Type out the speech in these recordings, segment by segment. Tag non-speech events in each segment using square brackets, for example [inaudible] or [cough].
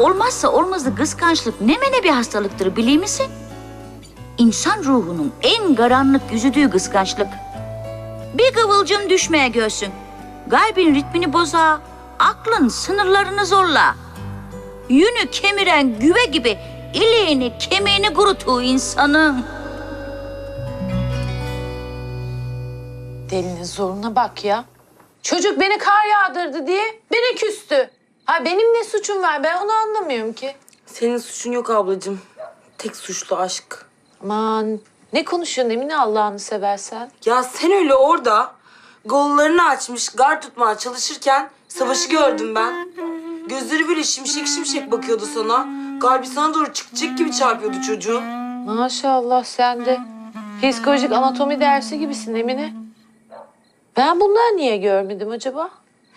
olmazsa olmazı kıskançlık ne mene bir hastalıktır biliyor musun? İnsan ruhunun en karanlık yüzüdüğü kıskançlık. Bir kıvılcım düşmeye görsün. Kalbin ritmini boza, aklın sınırlarını zorla. Yünü kemiren güve gibi iliğini kemiğini kurutuğu insanın. Delinin zoruna bak ya. Çocuk beni kar yağdırdı diye beni küstü. Ha benim ne suçum var ben onu anlamıyorum ki. Senin suçun yok ablacığım. Tek suçlu aşk. Aman ne konuşuyorsun Emine Allah'ını seversen. Ya sen öyle orada gollarını açmış gar tutmaya çalışırken savaşı gördüm ben. Gözleri böyle şimşek şimşek bakıyordu sana. Kalbi sana doğru çıkacak gibi çarpıyordu çocuğun. Maşallah sen de psikolojik anatomi dersi gibisin Emine. Ben bunları niye görmedim acaba?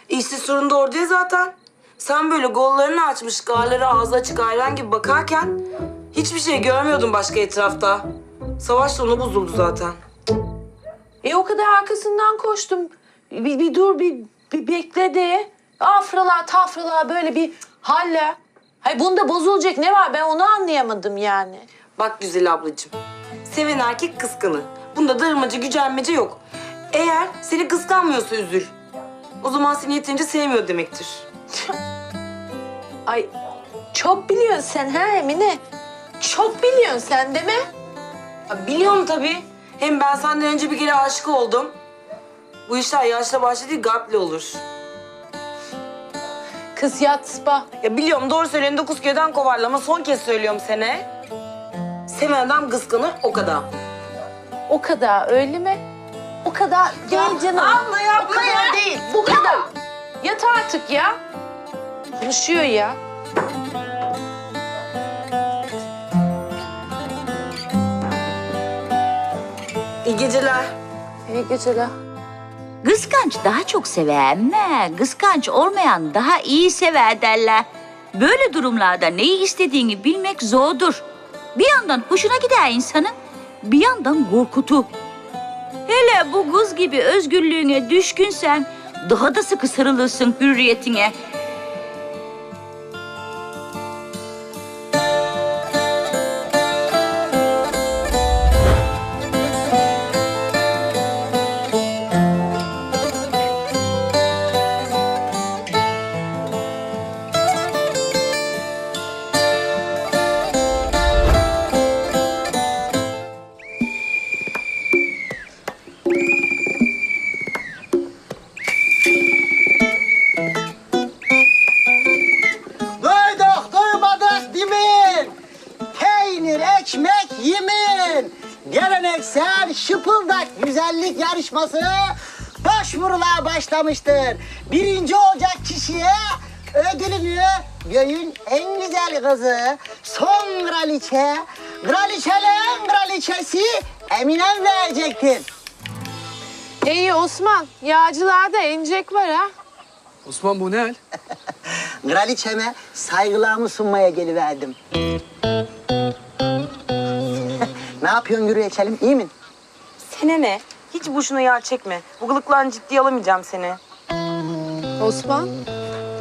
İşte sorun da orada ya zaten. Sen böyle gollarını açmış garları ağzı açık ayran gibi bakarken hiçbir şey görmüyordun başka etrafta. Savaş da ona bozuldu zaten. E o kadar arkasından koştum. Bir, bir dur bir, bir bekle de. Afralar tafralar böyle bir halle. Hayır bunda bozulacak ne var ben onu anlayamadım yani. Bak güzel ablacığım. Seven erkek kıskanır. Bunda darılmaca, gücenmece yok. Eğer seni kıskanmıyorsa üzül. O zaman seni yeterince sevmiyor demektir. [laughs] Ay çok biliyorsun sen ha Emine. Çok biliyorsun sen değil mi? Ya biliyorum tabii. Hem ben senden önce bir kere aşık oldum. Bu işler yaşla başla değil, olur. Kız yatma. Ya biliyorum doğru söylüyorsun dokuz köyden kovarlar ama son kez söylüyorum sana. Seven adam kıskanır o kadar. O kadar öyle mi? O kadar değil canım. Abla yapma o kadar ya. değil. Bu kadar. Yat artık ya. Konuşuyor ya. İyi geceler. İyi geceler. Kıskanç daha çok sever ama kıskanç olmayan daha iyi sever derler. Böyle durumlarda neyi istediğini bilmek zordur. Bir yandan hoşuna gider insanın, bir yandan korkutu. Hele bu kız gibi özgürlüğüne düşkünsen daha da sıkı sarılırsın hürriyetine. Başlamıştır. Birinci olacak kişiye ödülünü göğün en güzel kızı, son kraliçe, kraliçelerin kraliçesi Eminem verecektir. İyi Osman. Yağcılarda encek var ha. Osman bu ne hal? [laughs] Kraliçeme saygılarımı sunmaya geliverdim. [laughs] ne yapıyorsun yürü içelim iyi mi? Sene ne? Hiç boşuna yağ çekme. Bu gılıklarını ciddiye alamayacağım seni. Osman,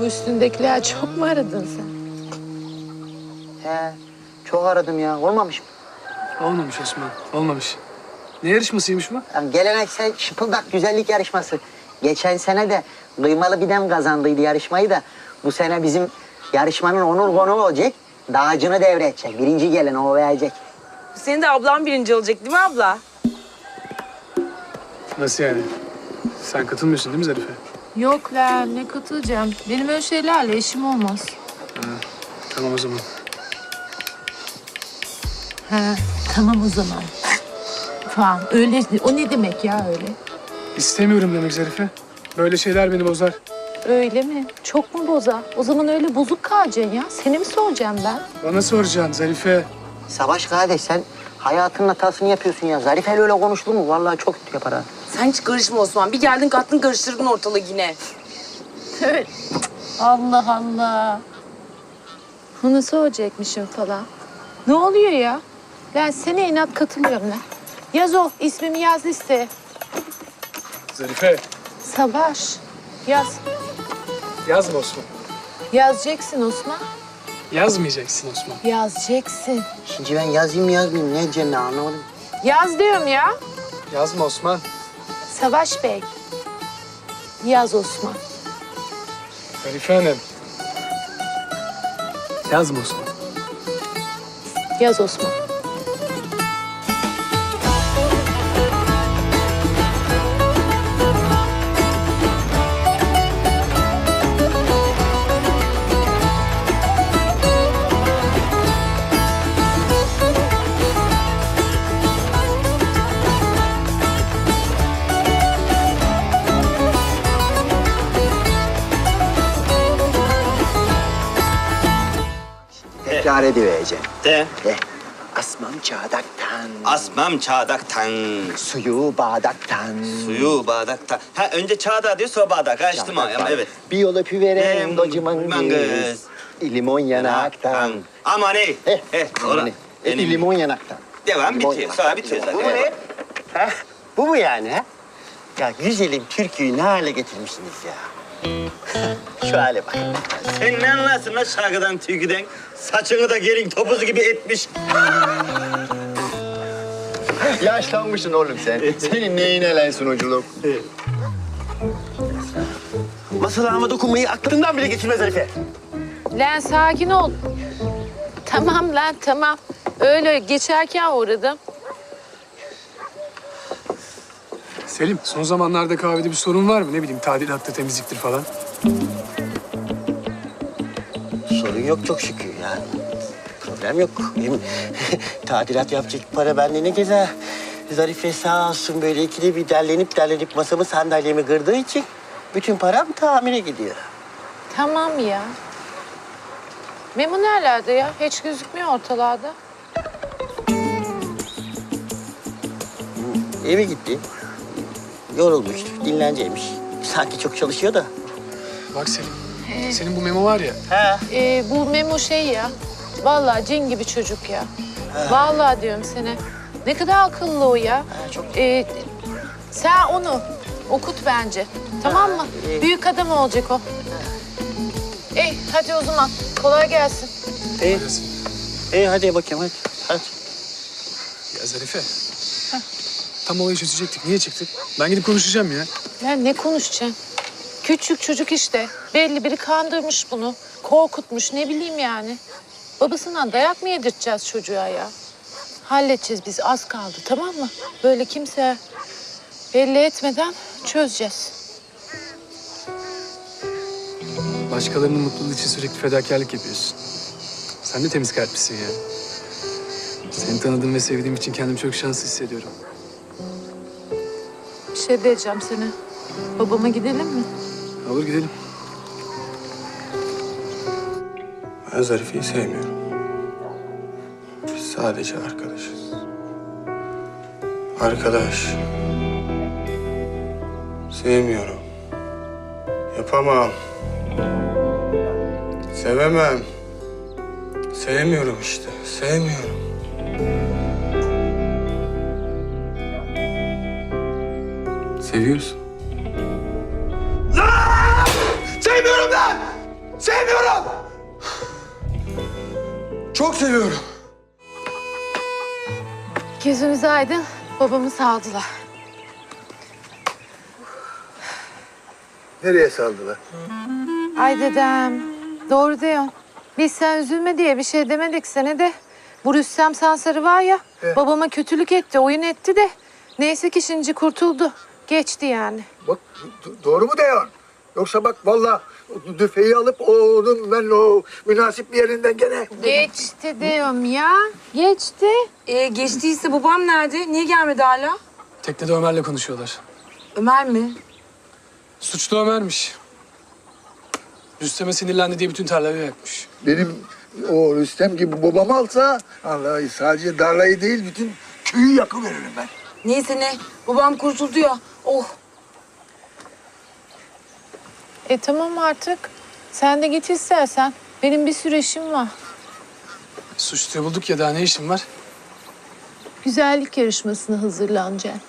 bu üstündekiler çok mu aradın sen? He, çok aradım ya. Olmamış mı? Olmamış Osman, olmamış. Ne yarışmasıymış bu? Yani geleneksel şıpıldak güzellik yarışması. Geçen sene de kıymalı bidem kazandıydı yarışmayı da. Bu sene bizim yarışmanın onur konuğu olacak. Dağcını devredecek. Birinci gelen o verecek. Senin de ablan birinci olacak değil mi abla? Nasıl yani? Sen katılmıyorsun değil mi Zarife? Yok lan ne katılacağım. Benim öyle şeylerle işim olmaz. Tamam o zaman. He, tamam o zaman. Falan öyle o ne demek ya öyle? İstemiyorum demek Zarife. Böyle şeyler beni bozar. Öyle mi? Çok mu boza? O zaman öyle bozuk kalacaksın ya. Seni mi soracağım ben? Bana soracaksın Zarife. Savaş kardeş sen hayatının hatasını yapıyorsun ya. Zarife'yle öyle konuştun mu? Vallahi çok kötü yapar ha. Sen hiç karışma Osman. Bir geldin kattın karıştırdın ortalığı yine. Evet. Allah Allah. Bunu soracakmışım falan. Ne oluyor ya? Ben sene inat katılıyorum lan. Yaz o ismimi yaz listeye. Zarife, Savaş. Yaz. yazma Osman. Yazacaksın Osman. Yazmayacaksın Osman. Yazacaksın. Şimdi ben yazayım yazmayayım ne ben anlamadım. Yaz diyorum ya. Yazma Osman. Savaş Bey. Yaz Osman. Zarife Hanım. Yazma Osman. Yaz Osman. Tekrar edivereceğim. De. De. Asmam çağdaktan, Asmam çağdaktan, suyu bağdaktan. suyu bardaktan. Ha önce çağda diyor sonra bardak. Açtım ayağım evet. Bir yol öpüveren dociman göz. Limon yanaktan. Aman ey. Eh, Eh, aman ola. ne? E, limon yanaktan. Devam Limon bitiyor. yanaktan. Sonra bitiyor zaten. Bu mu ne? Ha? Bu mu yani ha? Ya güzelim türküyü ne hale getirmişsiniz ya? Şu hale bak. Sen ne anlarsın lan şarkıdan, türküden? Saçını da gelin topuzu gibi etmiş. [laughs] Yaşlanmışsın oğlum sen. Senin neyine lan sunuculuk? Masalağıma dokunmayı aklından bile geçirmez Arife. Lan sakin ol. Tamam lan tamam. Öyle geçerken uğradım. Selim, son zamanlarda kahvede bir sorun var mı? Ne bileyim, tadilatta, temizliktir falan. Sorun yok çok şükür ya. Problem yok. Hem [laughs] tadilat yapacak para bende ne gezer. Zarife sağ olsun böyle ikide bir derlenip derlenip masamı sandalyemi kırdığı için bütün param tamire gidiyor. Tamam ya. Memo nerelerde ya? Hiç gözükmüyor ortalarda. Eve gitti. Yorulmuş, dinlenecekmiş. Sanki çok çalışıyor da. Bak Selim, senin bu memo var ya, Ha. Ee, bu Memo şey ya. Vallahi cin gibi çocuk ya. Vallahi diyorum sana. Ne kadar akıllı o ya. çok- Ee, sen onu okut bence. Tamam mı? iyi. Büyük adam olacak o. Ey hadi o zaman. Kolay gelsin. İyi, iyi hadi bakayım hadi. hadi. ya Zarife. Tam olayı çözecektik. Niye çıktık? Ben gidip konuşacağım ya. Ya ne konuşacaksın? Küçük çocuk işte. Belli biri kandırmış bunu. Korkutmuş ne bileyim yani. Babasından dayak mı yedirteceğiz çocuğa ya? Halledeceğiz biz az kaldı tamam mı? Böyle kimse belli etmeden çözeceğiz. Başkalarının mutluluğu için sürekli fedakarlık yapıyorsun. Sen de temiz kalplisin ya. Seni tanıdığım ve sevdiğim için kendimi çok şanslı hissediyorum. Bir şey diyeceğim sana. Babama gidelim mi? Olur gidelim. Ben Zarife'yi sevmiyorum. Biz sadece arkadaşız. Arkadaş. Sevmiyorum. Yapamam. Sevemem. Sevmiyorum işte. Sevmiyorum. Seviyorsun. Sevmiyorum lan! Sevmiyorum! Çok seviyorum. Gözünüz aydın. Babamı saldılar. Nereye saldılar? Ay dedem. Doğru diyorsun. Biz sen üzülme diye bir şey demedik sana de. Bu Rüstem Sansarı var ya. Babama kötülük etti, oyun etti de. Neyse ki şimdi kurtuldu. Geçti yani. Bak do- doğru mu diyorsun? Yoksa bak vallahi düfeği alıp onun ben o münasip bir yerinden gene Geçti diyorum ya. Geçti. Ee, geçtiyse babam nerede? Niye gelmedi hala? Teknede Ömer'le konuşuyorlar. Ömer mi? Suçlu Ömer'miş. Rüstem'e sinirlendi diye bütün tarlayı yakmış. benim o Rüstem gibi babamı alsa Allah sadece darlayı değil bütün köyü yakıveririm ben. Neyse ne. Babam kurtuldu ya. Oh. E tamam artık. Sen de git istersen. Benim bir sürü işim var. Suçluyu bulduk ya daha ne işin var? Güzellik yarışmasına hazırlanacaksın.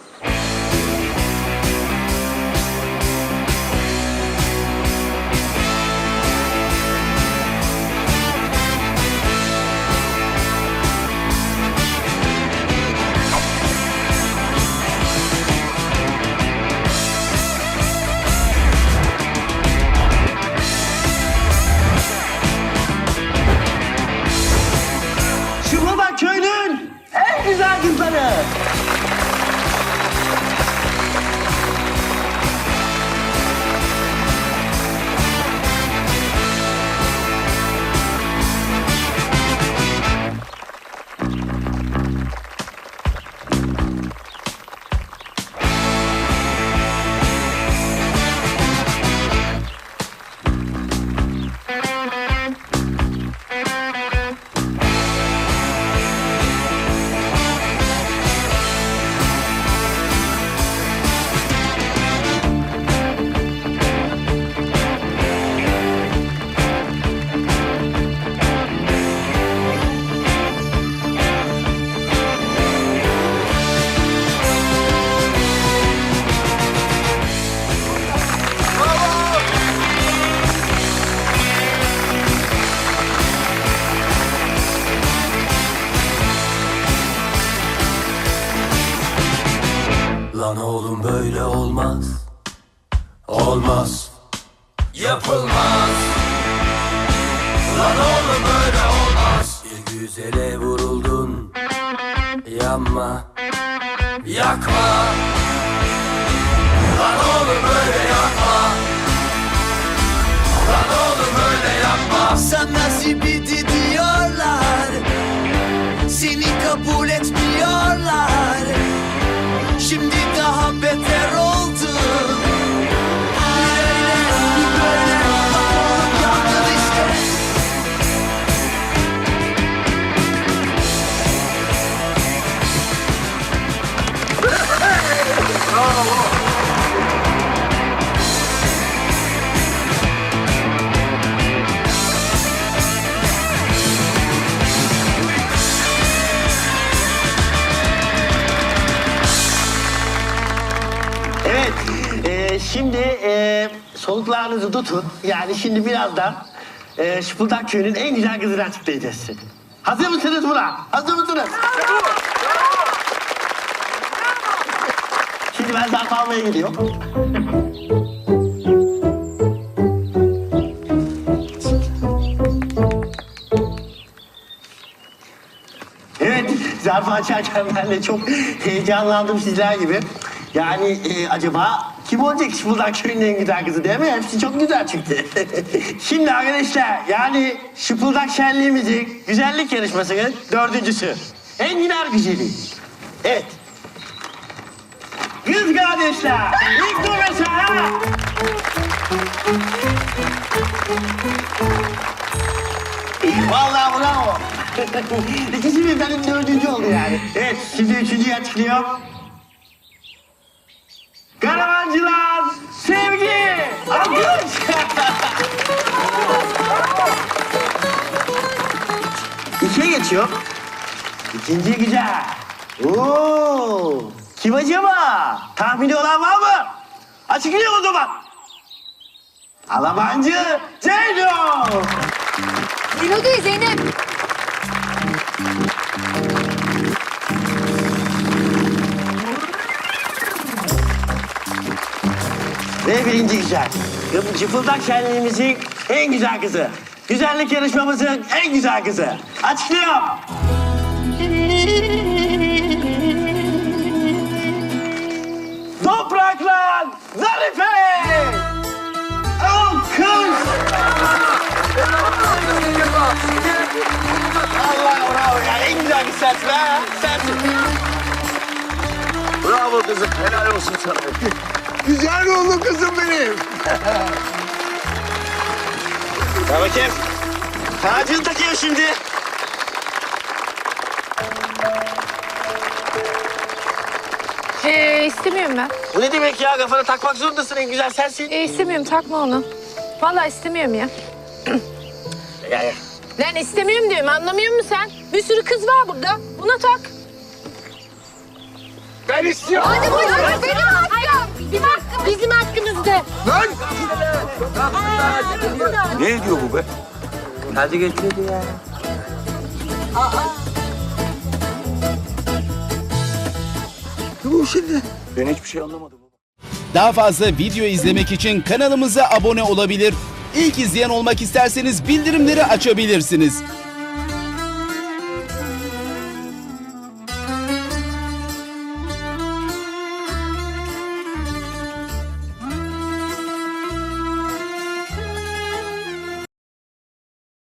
Yanma. Yakma. Lan oğlum böyle yapma Lan oğlum böyle yapma Sen nasibiydi diyorlar. Seni kabul etmiyorlar. Şimdi daha beter oldu şimdi e, soluklarınızı tutun. Yani şimdi birazdan e, Şıpıldak Köyü'nün en güzel kızını açıklayacağız. Hazır mısınız buna? Hazır mısınız? Şimdi ben zarf almaya gidiyorum. Evet, zarfı açarken ben de çok heyecanlandım sizler gibi. Yani e, acaba kim olacak Şıpıldak Köyü'nün en güzel kızı değil mi? Hepsi çok güzel çıktı. [laughs] Şimdi arkadaşlar, yani Şıpıldak Şenliğimizin güzellik yarışmasının dördüncüsü. En güzel güzeli. Evet. Kız kardeşler, ilk dur mesela. Vallahi bravo. [laughs] İkisi birden dördüncü oldu yani. Evet, şimdi üçüncüyü açıklıyorum. Karavancılar, sevgi, alkış. İkiye geçiyor. İkinci güzel. Oo, kim acaba? Tahmini olan var mı? Açıklayalım o zaman. Alamancı Zeyno. Zino değil Zeynep. Ve birinci güzel. Cıfıldak şenliğimizin en güzel kızı. Güzellik yarışmamızın en güzel kızı. Açıklıyorum. Topraklar Zarife! Alkış! Allah bravo ya. En güzel kız sensin ha. Sensin. Bravo kızım. Helal olsun sana. Güzel oldu kızım benim. Ya bakayım. Tacını takıyor şimdi. Ee, istemiyorum ben. Bu ne demek ya? Kafana takmak zorundasın. En güzel sensin. Ee, istemiyorum takma onu. Vallahi istemiyorum ya. Ya, ya. Lan istemiyorum diyorum anlamıyor musun sen? Bir sürü kız var burada. Buna tak. Ben istiyorum. Hadi buyur. Hadi. Bizim, hakkımız. Bizim hakkımızda. Lan! Ne diyor bu be? Bu şimdi. Ben hiçbir şey anlamadım. Daha fazla video izlemek için kanalımıza abone olabilir. İlk izleyen olmak isterseniz bildirimleri açabilirsiniz.